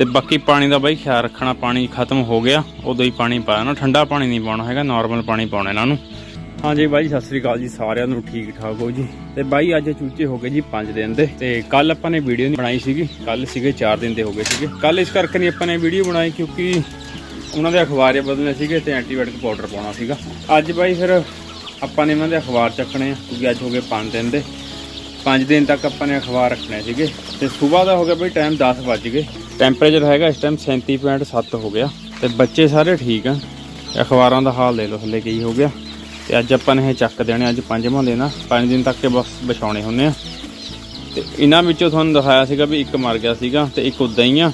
ਤੇ ਬਾਕੀ ਪਾਣੀ ਦਾ ਬਾਈ ਖਿਆਲ ਰੱਖਣਾ, ਪਾਣੀ ਖਤਮ ਹੋ ਗਿਆ, ਉਦੋਂ ਹੀ ਪਾਣੀ ਪਾਇਆ ਨਾ। ਠੰਡਾ ਪਾਣੀ ਨਹੀਂ ਪਾਉਣਾ ਹੈਗਾ ਨਾਰਮਲ ਪਾਣੀ ਪਾਉਣਾ ਇਹਨਾਂ ਨੂੰ। ਹਾਂਜੀ ਬਾਈ, ਸਤਿ ਸ੍ਰੀ ਅਕਾਲ ਜੀ, ਸਾਰਿਆਂ ਨੂੰ ਠੀਕ ਠਾਕ ਹੋ ਜੀ। ਤੇ ਬਾਈ, ਅੱਜ ਚੂਚੇ ਹੋ ਗਏ ਜੀ 5 ਦਿਨ ਦੇ। ਤੇ ਕੱਲ ਆਪਾਂ ਨੇ ਵੀਡੀਓ ਨਹੀਂ ਬਣਾਈ ਸੀਗੀ, ਕੱਲ ਸੀਗੇ 4 ਦਿਨ ਦੇ ਹੋ ਗਏ ਸੀਗੇ। ਕੱਲ ਇਸ ਕਰਕੇ ਨਹੀਂ ਆਪਾਂ ਨੇ ਵੀਡੀਓ ਬਣਾਈ, ਕਿਉਂਕਿ ਉਹਨਾਂ ਦੇ ਅਖਬਾਰੇ ਬਦਲਨੇ ਸੀਗੇ ਤੇ ਐਂਟੀਬਾਇਓਟਿਕ ਪਾਊਡਰ ਪਾਉਣਾ ਸੀਗਾ। ਅੱਜ ਬਾਈ ਫਿਰ ਆਪਾਂ ਨੇ ਇਹਨਾਂ ਦੇ ਅਖਬਾਰ ਚੱਕਣੇ ਆ, ਕਿਉਂਕਿ ਅੱਜ ਹੋ ਗਏ 5 ਦਿਨ ਦੇ। 5 ਦਿਨ ਤੱਕ ਆਪਾਂ ਨੇ ਅਖਬਾਰ ਰੱਖਣੇ ਸੀਗੇ ਤੇ ਸਵੇਰ ਦਾ ਹੋ ਗਿਆ ਬਈ ਟਾਈਮ 10 ਵੱਜ ਗਏ। ਟੈਂਪਰੇਚਰ ਹੈਗਾ ਇਸ ਟਾਈਮ 37.7 ਹੋ ਗਿਆ। ਤੇ ਬੱਚੇ ਸਾਰੇ ਠੀਕ ਆ। ਤੇ ਅਖਬਾਰਾਂ ਦਾ ਹਾਲ ਦੇ ਲਓ ਥੱਲੇ ਕੀ ਹੋ ਗਿਆ। ਤੇ ਅੱਜ ਆਪਾਂ ਨੇ ਇਹ ਚੱਕ ਦੇਣੇ ਅੱਜ ਪੰਜਵਾਂ ਦਿਨ ਆ। 5 ਦਿਨ ਤੱਕ ਕੇ ਬਸ ਵਿਛਾਉਣੇ ਹੁੰਨੇ ਆ। ਤੇ ਇਹਨਾਂ ਵਿੱਚੋਂ ਤੁਹਾਨੂੰ ਦਿਖਾਇਆ ਸੀਗਾ ਵੀ ਇੱਕ ਮਰ ਗਿਆ ਸੀਗਾ ਤੇ ਇੱਕ ਉਦਾਂ ਹੀ ਆ।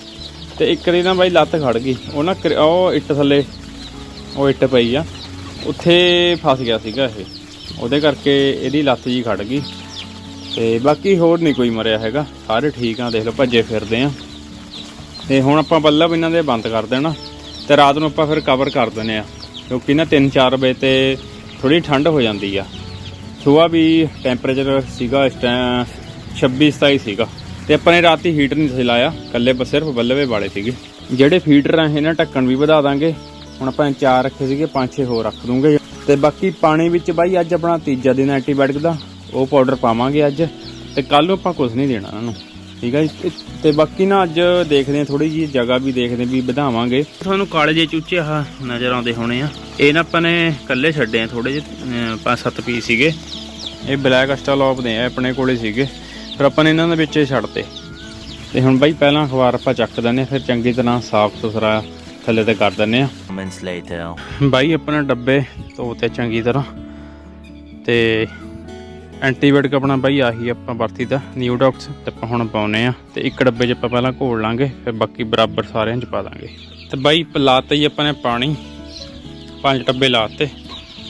ਤੇ ਇੱਕ ਦੀ ਨਾ ਬਾਈ ਲੱਤ ਖੜ ਗਈ। ਉਹ ਨਾ ਕਰ- ਉਹ ਇੱਟ ਥੱਲੇ, ਉਹ ਇੱਟ ਪਈ ਆ। ਉੱਥੇ ਫਸ ਗਿਆ ਸੀਗਾ ਇਹ। ਉਹਦੇ ਕਰਕੇ ਇਹਦੀ ਲੱਤ ਜੀ ਖੜ ਗਈ। ਤੇ ਬਾਕੀ ਹੋਰ ਨਹੀਂ ਕੋਈ ਮਰਿਆ ਹੈਗਾ। ਸਾਰੇ ਠੀਕ ਆ, ਦੇਖ ਲਓ, ਭੱਜੇ ਫਿਰਦੇ ਆ। ਤੇ ਹੁਣ ਆਪਾਂ ਬੱਲਬ ਇਹਨਾਂ ਦੇ ਬੰਦ ਕਰ ਦੇਣਾ ਤੇ ਰਾਤ ਨੂੰ ਆਪਾਂ ਫਿਰ ਕਵਰ ਕਰ ਦਿੰਨੇ ਆ। ਕਿਉਂਕਿ ਨਾ 3-4 ਵਜੇ ਤੇ ਥੋੜੀ ਠੰਡ ਹੋ ਜਾਂਦੀ ਆ। ਸੁਬਾਹ ਵੀ ਟੈਂਪਰੇਚਰ ਸੀਗਾ ਇਸ ਟਾਈਮ 26-27 ਸੀਗਾ। ਤੇ ਆਪਾਂ ਨੇ ਰਾਤੀ ਹੀਟਰ ਨਹੀਂ ਸੀ ਲਾਇਆ ਕੱਲੇ ਬਸ ਸਿਰਫ ਬੱਲਵੇ ਵਾਲੇ ਸੀਗੇ। ਜਿਹੜੇ ਫੀਡਰ ਆ ਇਹਨਾਂ ਢੱਕਣ ਵੀ ਵਧਾ ਦਾਂਗੇ। ਹੁਣ ਆਪਾਂ ਚਾਰ ਰੱਖੇ ਸੀਗੇ, ਪੰਜ ਛੇ ਹੋਰ ਰੱਖ ਦੂੰਗੇ। ਤੇ ਬਾਕੀ ਪਾਣੀ ਵਿੱਚ ਬਾਈ ਅੱਜ ਆਪਣਾ ਤੀਜਾ ਦਿਨ ਐਂਟੀਬਾਇਓਟਿਕ ਦਾ। ਉਹ ਪਾਊਡਰ ਪਾਵਾਂਗੇ ਅੱਜ ਤੇ ਕੱਲ ਨੂੰ ਆਪਾਂ ਕੁਝ ਨਹੀਂ ਦੇਣਾ ਇਹਨਾਂ ਨੂੰ। ਠੀਕ ਹੈ ਜੀ? ਤੇ- ਬਾਕੀ ਨਾ ਅੱਜ ਦੇਖਦੇ ਆ ਥੋੜੀ ਜੀ ਜਗ੍ਹਾ ਵੀ ਦੇਖਦੇ ਵੀ ਵਧਾਵਾਂਗੇ। ਤੁਹਾਨੂੰ ਕਾਲੇ ਜੇ ਚੂਚੇ ਆ ਨਜ਼ਰ ਆਉਂਦੇ ਹੋਣੇ ਆ। ਇਹ ਨਾ ਆਪਾਂ ਨੇ ਕੱਲੇ ਛੱਡੇ ਆ ਥੋੜੇ ਜਿਹੇ ਪੰਜ ਸੱਤ ਪੀਸ ਸੀਗੇ। ਇਹ ਬਲੈਕ ਅਸਟਾਲੋਪ ਦੇ ਆ ਆਪਣੇ ਕੋਲੇ ਸੀਗੇ। ਫਿਰ ਆਪਾਂ ਨੇ ਇਹਨਾਂ ਦੇ ਵਿੱਚ ਛੱਡਤੇ। ਤੇ ਹੁਣ ਬਾਈ ਪਹਿਲਾਂ ਅਖਬਾਰ ਆਪਾਂ ਚੱਕ ਦਿੰਦੇ ਹਾਂ, ਫਿਰ ਚੰਗੀ ਤਰ੍ਹਾਂ ਸਾਫ਼ ਸੁਥਰਾ ਥੱਲੇ ਤੇ ਕਰ ਦਿੰਦੇ ਆ moments later. ਬਾਈ ਆਪਣਾ ਡੱਬੇ ਧੋਤੇ ਚੰਗੀ ਤਰ੍ਹਾਂ। ਤੇ ਐਂਟੀਬਾਇਓਟਿਕ ਆਪਣਾ ਬਾਈ ਆਹੀ ਆਪਾਂ ਵਰਤੀ ਦਾ ਨਿਊਡੌਕਸ ਤੇ ਆਪਾਂ ਹੁਣ ਪਾਉਨੇ ਆ ਤੇ ਇੱਕ ਡੱਬੇ 'ਚ ਆਪਾਂ ਪਹਿਲਾਂ ਘੋਲ ਲਾਂਗੇ, ਫਿਰ ਬਾਕੀ ਬਰਾਬਰ ਸਾਰਿਆਂ 'ਚ ਪਾ ਦਾਂਗੇ। ਤੇ ਬਾਈ ਲਾਤੇ ਹੀ ਆਪਾਂ ਨੇ ਪਾਣੀ, ਪੰਜ ਡੱਬੇ ਲਾਤੇ,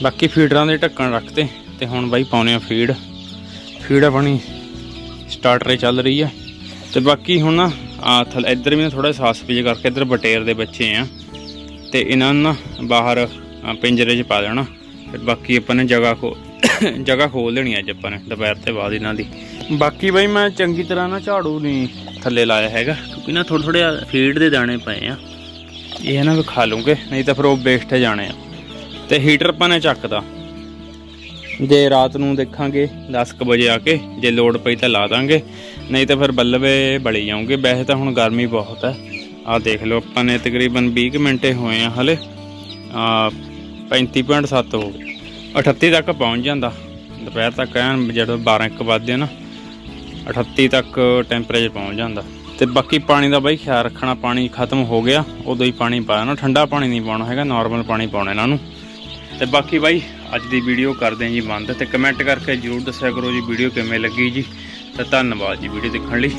ਬਾਕੀ ਫੀਡਰਾਂ ਦੇ ਢੱਕਣ ਰੱਖਤੇ ਤੇ ਹੁਣ ਬਾਈ ਪਾਉਨੇ ਆ ਫੀਡ। ਫੀਡ ਆਪਣੀ ਸਟਾਰਟਰ ਚੱਲ ਰਹੀ ਆ। ਤੇ ਬਾਕੀ ਹੁਣ ਨਾ, ਆ ਥਲ, ਇੱਧਰ ਵੀ ਥੋੜਾ ਸਾਫ਼ ਸਫ਼ਾਈ ਕਰਕੇ ਇੱਧਰ ਬਟੇਰ ਦੇ ਬੱਚੇ ਆ। ਤੇ ਇਹਨਾਂ ਨੂੰ ਨਾ ਬਾਹਰ ਪਿੰਜਰੇ 'ਚ ਪਾ ਦੇਣਾ। ਫਿਰ ਬਾਕੀ ਆਪਾਂ ਨੇ ਜਗ੍ਹਾ ਖੋ ਜਗ੍ਹਾ ਖੋਲ ਦੇਣੀ ਅੱਜ ਆਪਾਂ ਨੇ, ਦੁਪਹਿਰ ਤੇ ਬਾਅਦ ਇਹਨਾਂ ਦੀ। ਬਾਕੀ ਬਈ ਮੈਂ ਚੰਗੀ ਤਰ੍ਹਾਂ ਨਾ ਝਾੜੂ ਨਹੀਂ ਥੱਲੇ ਲਾਇਆ ਹੈਗਾ, ਕਿਉਂਕਿ ਨਾ ਥੋੜੇ ਥੋੜੇ ਫੀਡ ਦੇ ਦਾਣੇ ਪਏ ਆ। ਇਹ ਨਾ ਵੀ ਖਾ ਲੂੰਗੇ, ਨਹੀਂ ਤਾਂ ਫਿਰ ਉਹ ਵੇਸਟ ਜਾਣੇ ਆ। ਤੇ ਹੀਟਰ ਆਪਾਂ ਨੇ ਚੱਕਦਾ। ਜੇ ਰਾਤ ਨੂੰ ਦੇਖਾਂਗੇ 10:00 ਵਜੇ ਆ ਕੇ, ਜੇ ਲੋਡ ਪਈ ਤਾਂ ਲਾ ਦਾਂਗੇ। ਨਹੀਂ ਤਾਂ ਫਿਰ ਬੱਲਵੇ ਬਲੀ ਜਾਉਂਗੇ ਵੈਸੇ ਤਾਂ ਹੁਣ ਗਰਮੀ ਬਹੁਤ ਹੈ। ਆਹ ਦੇਖ ਲਓ ਆਪਾਂ ਨੇ ਤਕਰੀਬਨ 20 ਕੁ ਮਿੰਟੇ ਹੋਏ ਆ ਹਲੇ। ਆ 35.7 ਹੋ ਗਏ। 38 ਤੱਕ ਪਹੁੰਚ ਜਾਂਦਾ। ਦੁਪਹਿਰ ਤੱਕ ਐਨ ਜਦੋਂ 12 1 ਵੱਜਦੇ ਆ ਨਾ 38 ਤੱਕ ਟੈਂਪਰੇਚਰ ਪਹੁੰਚ ਜਾਂਦਾ। ਤੇ ਬਾਕੀ ਪਾਣੀ ਦਾ ਬਾਈ ਖਿਆਲ ਰੱਖਣਾ, ਪਾਣੀ ਖਤਮ ਹੋ ਗਿਆ, ਉਦੋਂ ਹੀ ਪਾਣੀ ਪਾਇਆ ਠੰਡਾ ਪਾਣੀ ਨਹੀਂ ਪਾਉਣਾ ਹੈਗਾ ਨਾਰਮਲ ਪਾਣੀ ਪਾਉਣਾ ਇਹਨਾਂ ਨੂੰ। ਤੇ ਬਾਕੀ ਬਾਈ, ਅੱਜ ਦੀ ਵੀਡੀਓ ਕਰਦੇ ਹਾਂ ਜੀ ਬੰਦ। ਤੇ ਕਮੈਂਟ ਕਰਕੇ ਜਰੂਰ ਦੱਸਿਆ ਕਰੋ ਜੀ ਵੀਡੀਓ ਕਿਵੇਂ ਲੱਗੀ ਜੀ। ਤੇ ਧੰਨਵਾਦ ਜੀ ਵੀਡੀਓ ਦੇਖਣ ਲਈ।